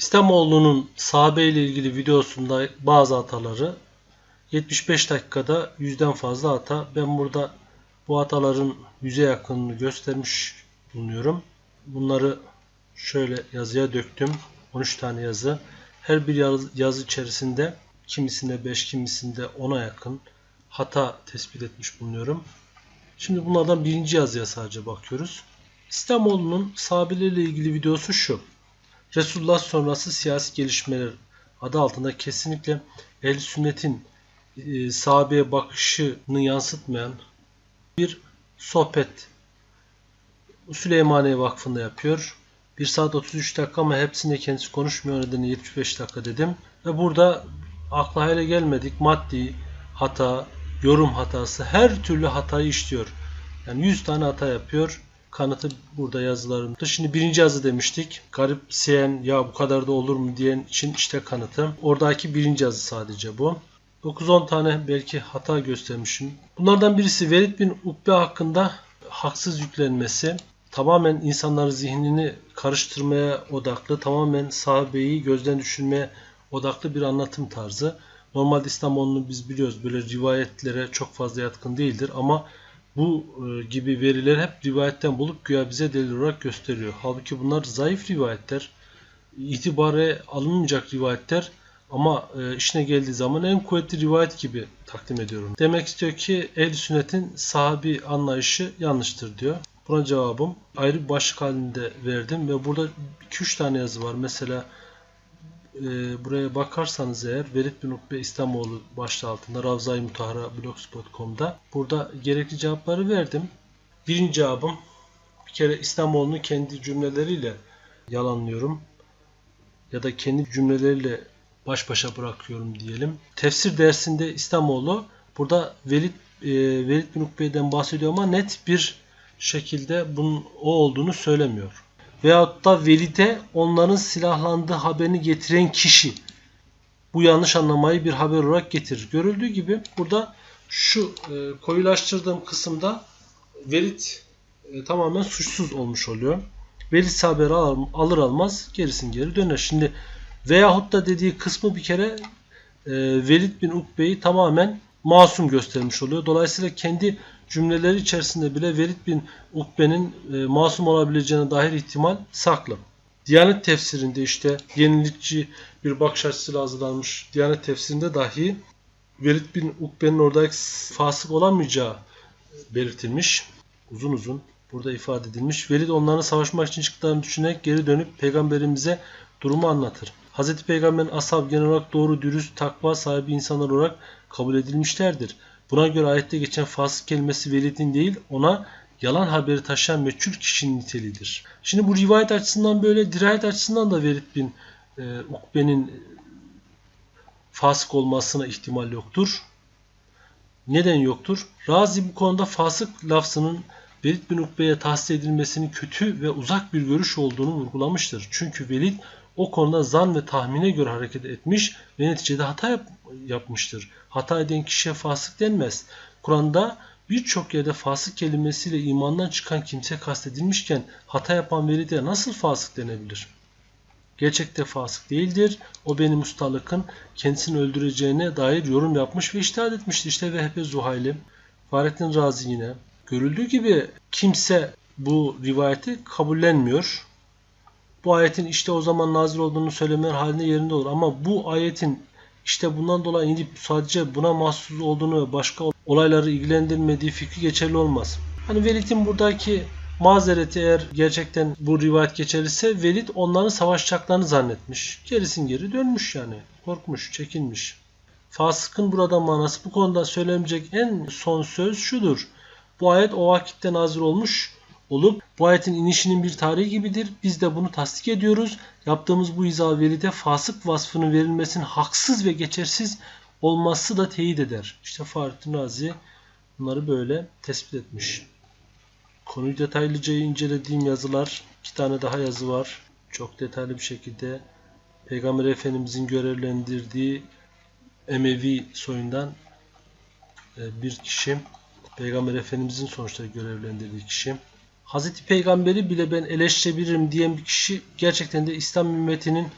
İslamoğlu'nun sahabe ile ilgili videosunda bazı hataları 75 dakikada yüzden fazla hata. Ben burada bu hataların yüze yakınını göstermiş bulunuyorum. Bunları şöyle yazıya döktüm. 13 tane yazı. Her bir yazı, içerisinde kimisinde 5, kimisinde 10'a yakın hata tespit etmiş bulunuyorum. Şimdi bunlardan birinci yazıya sadece bakıyoruz. İslamoğlu'nun sahabelerle ilgili videosu şu. Resulullah sonrası siyasi gelişmeler adı altında kesinlikle el sünnetin e, sahabeye bakışını yansıtmayan bir sohbet Süleymaniye Vakfı'nda yapıyor. 1 saat 33 dakika ama hepsinde kendisi konuşmuyor. Nedeni 75 dakika dedim. Ve burada akla hele gelmedik maddi hata, yorum hatası, her türlü hatayı işliyor. Yani 100 tane hata yapıyor. Kanıtı burada yazılarımda. Şimdi birinci yazı demiştik. Garipseyen ya bu kadar da olur mu diyen için işte kanıtı. Oradaki birinci yazı sadece bu. 9-10 tane belki hata göstermişim. Bunlardan birisi Velid bin Ukbe hakkında haksız yüklenmesi. Tamamen insanların zihnini karıştırmaya odaklı, tamamen sahabeyi gözden düşürmeye odaklı bir anlatım tarzı. Normalde İslamoğlu'nu biz biliyoruz böyle rivayetlere çok fazla yatkın değildir ama bu e, gibi verileri hep rivayetten bulup güya bize delil olarak gösteriyor. Halbuki bunlar zayıf rivayetler, itibare alınmayacak rivayetler ama e, işine geldiği zaman en kuvvetli rivayet gibi takdim ediyorum. Demek istiyor ki ehl sünnetin sahabi anlayışı yanlıştır diyor. Buna cevabım ayrı bir başlık halinde verdim ve burada 2-3 tane yazı var. Mesela e, buraya bakarsanız eğer Velid bin Ukbe İslamoğlu başlığı altında Ravza-i Mutahara blogspot.com'da burada gerekli cevapları verdim. Birinci cevabım bir kere İslamoğlu'nu kendi cümleleriyle yalanlıyorum ya da kendi cümleleriyle baş başa bırakıyorum diyelim. Tefsir dersinde İslamoğlu burada Velid, e, Velid bin Ukbe'den bahsediyor ama net bir şekilde bunun o olduğunu söylemiyor. Veyahut da Velid'e onların silahlandığı haberini getiren kişi bu yanlış anlamayı bir haber olarak getirir. Görüldüğü gibi burada şu e, koyulaştırdığım kısımda Velid e, tamamen suçsuz olmuş oluyor. Velid haberi alır, alır almaz gerisin geri döner. Şimdi veyahut da dediği kısmı bir kere e, Velid bin Ukbe'yi tamamen masum göstermiş oluyor. Dolayısıyla kendi cümleleri içerisinde bile Velid bin Ukbe'nin e, masum olabileceğine dair ihtimal saklı. Diyanet tefsirinde işte yenilikçi bir bakış açısıyla hazırlanmış Diyanet tefsirinde dahi Velid bin Ukbe'nin oradaki fasık olamayacağı belirtilmiş. Uzun uzun burada ifade edilmiş. Velid onların savaşmak için çıktıklarını düşünerek geri dönüp peygamberimize durumu anlatır. Hz. Peygamber'in ashab genel olarak doğru, dürüst, takva sahibi insanlar olarak kabul edilmişlerdir. Buna göre ayette geçen fasık kelimesi Velid'in değil ona yalan haberi taşıyan meçhul kişinin niteliğidir. Şimdi bu rivayet açısından böyle, dirayet açısından da Velid bin e, Ukbe'nin fasık olmasına ihtimal yoktur. Neden yoktur? Razi bu konuda fasık lafzının Velid bin Ukbe'ye tahsis edilmesinin kötü ve uzak bir görüş olduğunu vurgulamıştır. Çünkü Velid o konuda zan ve tahmine göre hareket etmiş ve neticede hata yap yapmıştır. Hata eden kişiye fasık denmez. Kur'an'da birçok yerde fasık kelimesiyle imandan çıkan kimse kastedilmişken hata yapan velide nasıl fasık denebilir? Gerçekte fasık değildir. O benim ustalıkın kendisini öldüreceğine dair yorum yapmış ve iştahat etmiştir. İşte Vehbe Zuhayli, Fahrettin Razi yine. Görüldüğü gibi kimse bu rivayeti kabullenmiyor. Bu ayetin işte o zaman nazil olduğunu söylemeler halinde yerinde olur. Ama bu ayetin işte bundan dolayı inip sadece buna mahsus olduğunu ve başka olayları ilgilendirmediği fikri geçerli olmaz. Hani Velid'in buradaki mazereti eğer gerçekten bu rivayet geçerliyse Velid onların savaşacaklarını zannetmiş. Gerisin geri dönmüş yani. Korkmuş, çekinmiş. Fasıkın burada manası bu konuda söylenecek en son söz şudur. Bu ayet o vakitte nazil olmuş olup bu ayetin inişinin bir tarihi gibidir. Biz de bunu tasdik ediyoruz. Yaptığımız bu izah veride fasık vasfının verilmesinin haksız ve geçersiz olması da teyit eder. İşte Fahrettin Razi bunları böyle tespit etmiş. Konuyu detaylıca incelediğim yazılar, iki tane daha yazı var. Çok detaylı bir şekilde Peygamber Efendimizin görevlendirdiği Emevi soyundan e, bir kişi, Peygamber Efendimizin sonuçta görevlendirdiği kişi. Hazreti Peygamberi bile ben eleştirebilirim diyen bir kişi gerçekten de İslam ümmetinin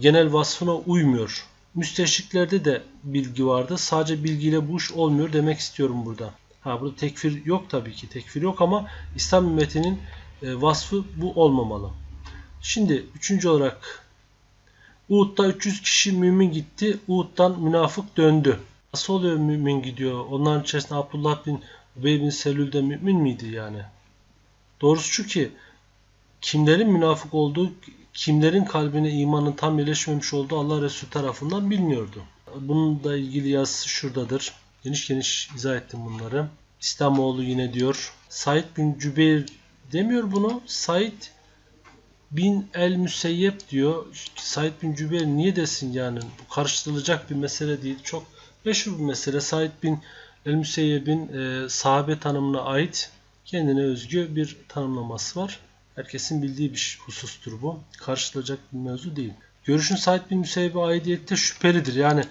genel vasfına uymuyor. Müsteşriklerde de bilgi vardı. Sadece bilgiyle bu iş olmuyor demek istiyorum burada. Ha burada tekfir yok tabii ki. Tekfir yok ama İslam ümmetinin e, vasfı bu olmamalı. Şimdi üçüncü olarak Uhud'da 300 kişi mümin gitti. Uhud'dan münafık döndü. Nasıl oluyor mümin gidiyor? Onların içerisinde Abdullah bin Ubey bin Selül de mümin miydi yani? Doğrusu şu ki kimlerin münafık olduğu, kimlerin kalbine imanın tam yerleşmemiş olduğu Allah Resulü tarafından biliniyordu. Bununla ilgili yazısı şuradadır. Geniş geniş izah ettim bunları. İslamoğlu yine diyor. Said bin Cübeyr demiyor bunu. Said bin el Müseyyep diyor. Said bin Cübeyr niye desin yani? Bu karıştırılacak bir mesele değil. Çok meşhur bir mesele. Said bin el Müseyyep'in e, sahabe tanımına ait kendine özgü bir tanımlaması var. Herkesin bildiği bir husustur bu. Karşılanacak bir mevzu değil. Görüşün Said bin Müseyyep'e aidiyette şüphelidir. Yani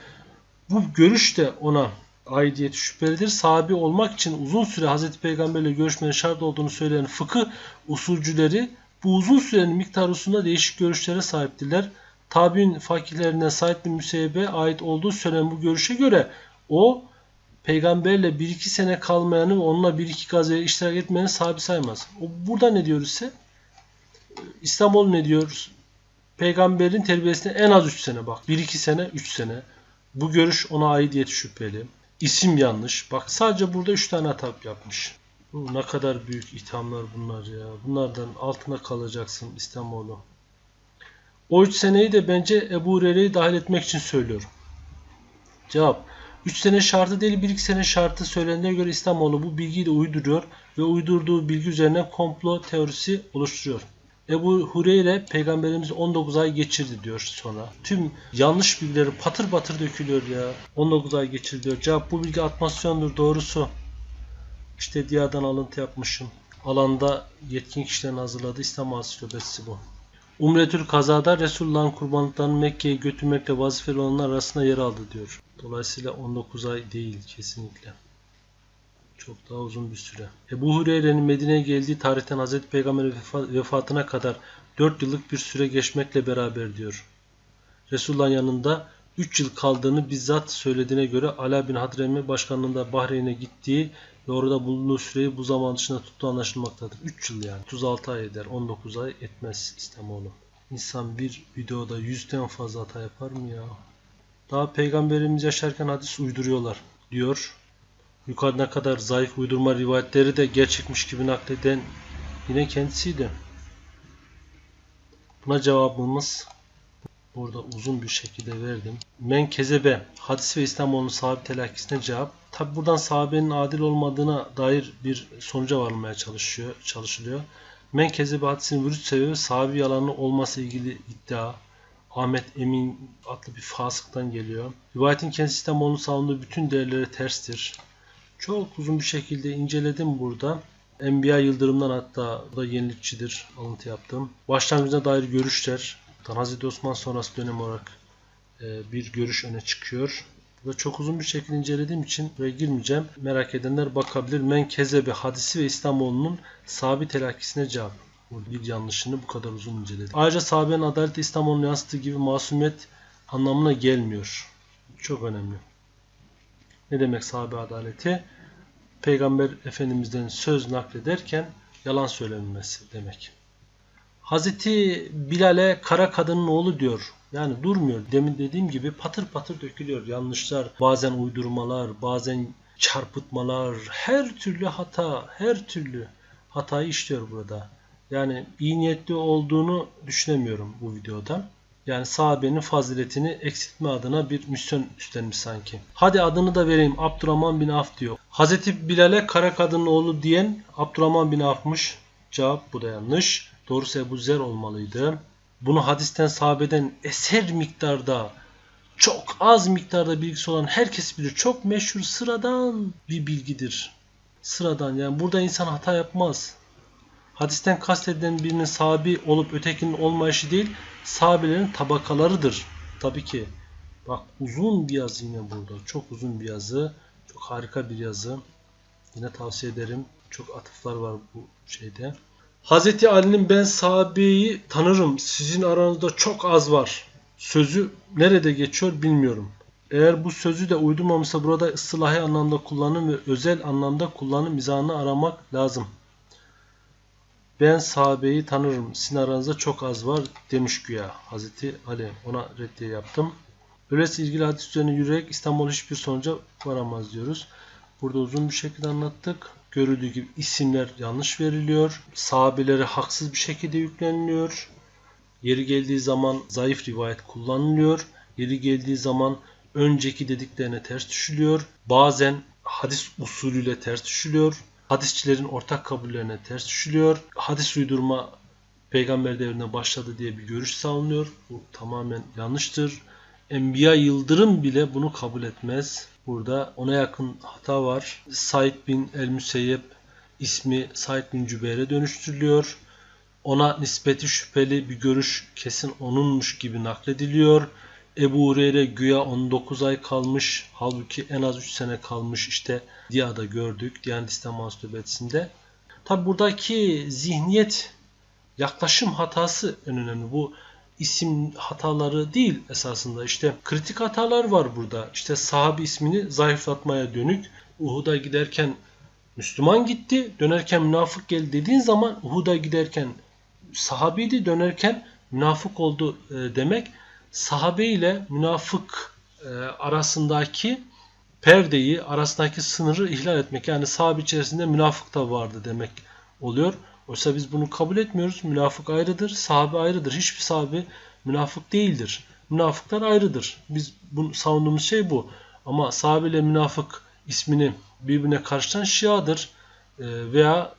bu görüş de ona aidiyeti şüphelidir. Sahabi olmak için uzun süre Hazreti Peygamberle görüşmenin şart olduğunu söyleyen fıkıh usulcüleri bu uzun sürenin miktarı hususunda değişik görüşlere sahiptiler. Tabi'in fakirlerinden Said bin Müseyyep'e ait olduğu söylenen bu görüşe göre o peygamberle 1-2 sene kalmayanı onunla 1-2 gazaya iştirak etmeyeni sahibi saymaz. O, burada ne diyor ise İslamoğlu ne diyor? Peygamberin terbiyesine en az 3 sene bak. 1-2 sene 3 sene. Bu görüş ona aidiyet şüpheli. İsim yanlış. Bak sadece burada 3 tane hata yapmış. Bu ne kadar büyük ithamlar bunlar ya. Bunlardan altına kalacaksın İslamoğlu. O 3 seneyi de bence Ebu Hureyre'yi dahil etmek için söylüyorum. Cevap. 3 sene şartı değil 1-2 sene şartı söylendiğine göre İslamoğlu bu bilgiyi de uyduruyor ve uydurduğu bilgi üzerine komplo teorisi oluşturuyor. Ebu Hureyre peygamberimiz 19 ay geçirdi diyor sonra. Tüm yanlış bilgileri patır patır dökülüyor ya. 19 ay geçirdi diyor. Cevap bu bilgi atmasyondur doğrusu. İşte diyadan alıntı yapmışım. Alanda yetkin kişilerin hazırladığı İslam ansiklopedisi bu. Umretül Kaza'da Resulullah'ın kurbanlıklarını Mekke'ye götürmekle vazifeli olanlar arasında yer aldı diyor. Dolayısıyla 19 ay değil kesinlikle. Çok daha uzun bir süre. Ebu Hureyre'nin Medine'ye geldiği tarihten Hz. Peygamber vefatına kadar 4 yıllık bir süre geçmekle beraber diyor. Resulullah'ın yanında 3 yıl kaldığını bizzat söylediğine göre Ala bin Hadremi başkanlığında Bahreyn'e gittiği orada bulunduğu süreyi bu zaman dışında tuttuğu anlaşılmaktadır. 3 yıl yani. 36 ay eder. 19 ay etmez İslamoğlu. İnsan bir videoda 100'den fazla hata yapar mı ya? Daha peygamberimiz yaşarken hadis uyduruyorlar diyor. Yukarıda kadar zayıf uydurma rivayetleri de gerçekmiş gibi nakleden yine kendisiydi. Buna cevabımız burada uzun bir şekilde verdim. Men kezebe hadis ve İslamoğlu'nun sahabe telakkisine cevap. Tabi buradan sahabenin adil olmadığına dair bir sonuca varılmaya çalışıyor, çalışılıyor. Men kezebe hadisin vürüt sebebi sahabi yalanı olması ilgili iddia. Ahmet Emin adlı bir fasıktan geliyor. Rivayetin kendisi İslamoğlu'nun savunduğu bütün değerlere terstir. Çok uzun bir şekilde inceledim burada. Enbiya Yıldırım'dan hatta da yenilikçidir alıntı yaptım. Başlangıcına dair görüşler. Hazreti Osman sonrası dönem olarak e, bir görüş öne çıkıyor. Ve çok uzun bir şekilde incelediğim için buraya girmeyeceğim. Merak edenler bakabilir. Men Kezebe hadisi ve İslamoğlu'nun sabit telakkisine cevap. Burada bir yanlışını bu kadar uzun inceledim. Ayrıca sahabenin adaleti İslamoğlu'nun yansıttığı gibi masumiyet anlamına gelmiyor. Çok önemli. Ne demek sahabe adaleti? Peygamber Efendimiz'den söz naklederken yalan söylenmesi demek. Hazreti Bilal'e kara kadının oğlu diyor. Yani durmuyor. Demin dediğim gibi patır patır dökülüyor. Yanlışlar, bazen uydurmalar, bazen çarpıtmalar, her türlü hata, her türlü hatayı işliyor burada. Yani iyi niyetli olduğunu düşünemiyorum bu videoda. Yani sahabenin faziletini eksiltme adına bir misyon üstlenmiş sanki. Hadi adını da vereyim. Abdurrahman bin Af diyor. Hazreti Bilal'e kara kadının oğlu diyen Abdurrahman bin Af'mış. Cevap bu da yanlış. Doğrusu Ebu Zer olmalıydı. Bunu hadisten sahabeden eser miktarda çok az miktarda bilgisi olan herkes bilir. Çok meşhur sıradan bir bilgidir. Sıradan yani burada insan hata yapmaz. Hadisten kastedilen birinin sahabi olup ötekinin olmayışı değil, sahabelerin tabakalarıdır. Tabii ki. Bak uzun bir yazı yine burada. Çok uzun bir yazı. Çok harika bir yazı. Yine tavsiye ederim. Çok atıflar var bu şeyde. Hazreti Ali'nin ben sahabeyi tanırım. Sizin aranızda çok az var. sözü nerede geçiyor bilmiyorum. Eğer bu sözü de uydurmamışsa burada ıslahi anlamda kullanım ve özel anlamda kullanım izahını aramak lazım. Ben sahabeyi tanırım. Sizin aranızda çok az var demiş güya Hazreti Ali. Ona reddiye yaptım. Öyleyse ilgili hadis üzerine yürüyerek İstanbul hiçbir sonuca varamaz diyoruz. Burada uzun bir şekilde anlattık. Görüldüğü gibi isimler yanlış veriliyor. Sahabelere haksız bir şekilde yükleniliyor. Yeri geldiği zaman zayıf rivayet kullanılıyor. Yeri geldiği zaman önceki dediklerine ters düşülüyor. Bazen hadis usulüyle ters düşülüyor. Hadisçilerin ortak kabullerine ters düşülüyor. Hadis uydurma peygamber devrinde başladı diye bir görüş savunuyor. Bu tamamen yanlıştır. Enbiya Yıldırım bile bunu kabul etmez. Burada ona yakın hata var. Said bin el-Müseyyep ismi Said bin Cübeyr'e dönüştürülüyor. Ona nispeti şüpheli bir görüş kesin onunmuş gibi naklediliyor. Ebu Hureyre güya 19 ay kalmış. Halbuki en az 3 sene kalmış işte Diya'da gördük. Diyanet İslam Ansiklopedisi'nde. Tabi buradaki zihniyet yaklaşım hatası en önemli. Bu isim hataları değil esasında. İşte kritik hatalar var burada. İşte sahabi ismini zayıflatmaya dönük. Uhud'a giderken Müslüman gitti, dönerken münafık geldi dediğin zaman Uhud'a giderken sahabiydi, dönerken münafık oldu e, demek sahabe ile münafık e, arasındaki perdeyi, arasındaki sınırı ihlal etmek. Yani sahabe içerisinde münafık da vardı demek oluyor. Oysa biz bunu kabul etmiyoruz. Münafık ayrıdır, sahabe ayrıdır. Hiçbir sahabe münafık değildir. Münafıklar ayrıdır. Biz bunu savunduğumuz şey bu. Ama sahabe ile münafık ismini birbirine karıştıran şiadır. E, veya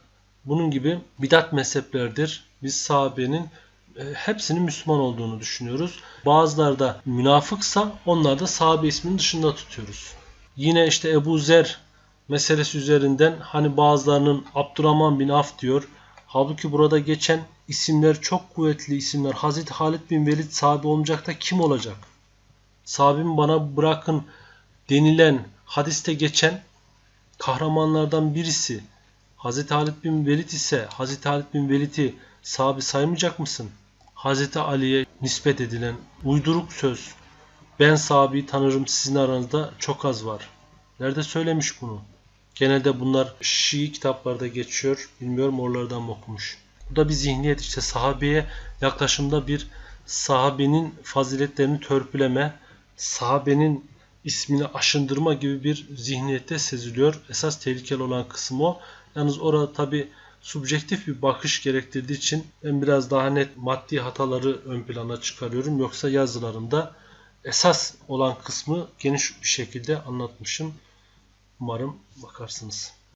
bunun gibi bidat mezheplerdir. Biz sahabenin e, hepsinin Müslüman olduğunu düşünüyoruz. Bazıları da münafıksa onlar da sahabe isminin dışında tutuyoruz. Yine işte Ebu Zer meselesi üzerinden hani bazılarının Abdurrahman bin Af diyor. Halbuki burada geçen isimler çok kuvvetli isimler. Hazreti Halid bin Velid sahabe olmayacak da kim olacak? Sahabimi bana bırakın denilen hadiste geçen kahramanlardan birisi Hazreti Halid bin Velid ise Hazreti Halid bin Velid'i sahabe saymayacak mısın? Hazreti Ali'ye nispet edilen uyduruk söz ben sahabeyi tanırım sizin aranızda çok az var. Nerede söylemiş bunu? Genelde bunlar Şii kitaplarda geçiyor. Bilmiyorum oralardan mı okumuş. Bu da bir zihniyet işte sahabeye yaklaşımda bir sahabenin faziletlerini törpüleme, sahabenin ismini aşındırma gibi bir zihniyette seziliyor. Esas tehlikeli olan kısım o. Yalnız orada tabi subjektif bir bakış gerektirdiği için ben biraz daha net maddi hataları ön plana çıkarıyorum. Yoksa yazılarımda esas olan kısmı geniş bir şekilde anlatmışım. Umarım bakarsınız.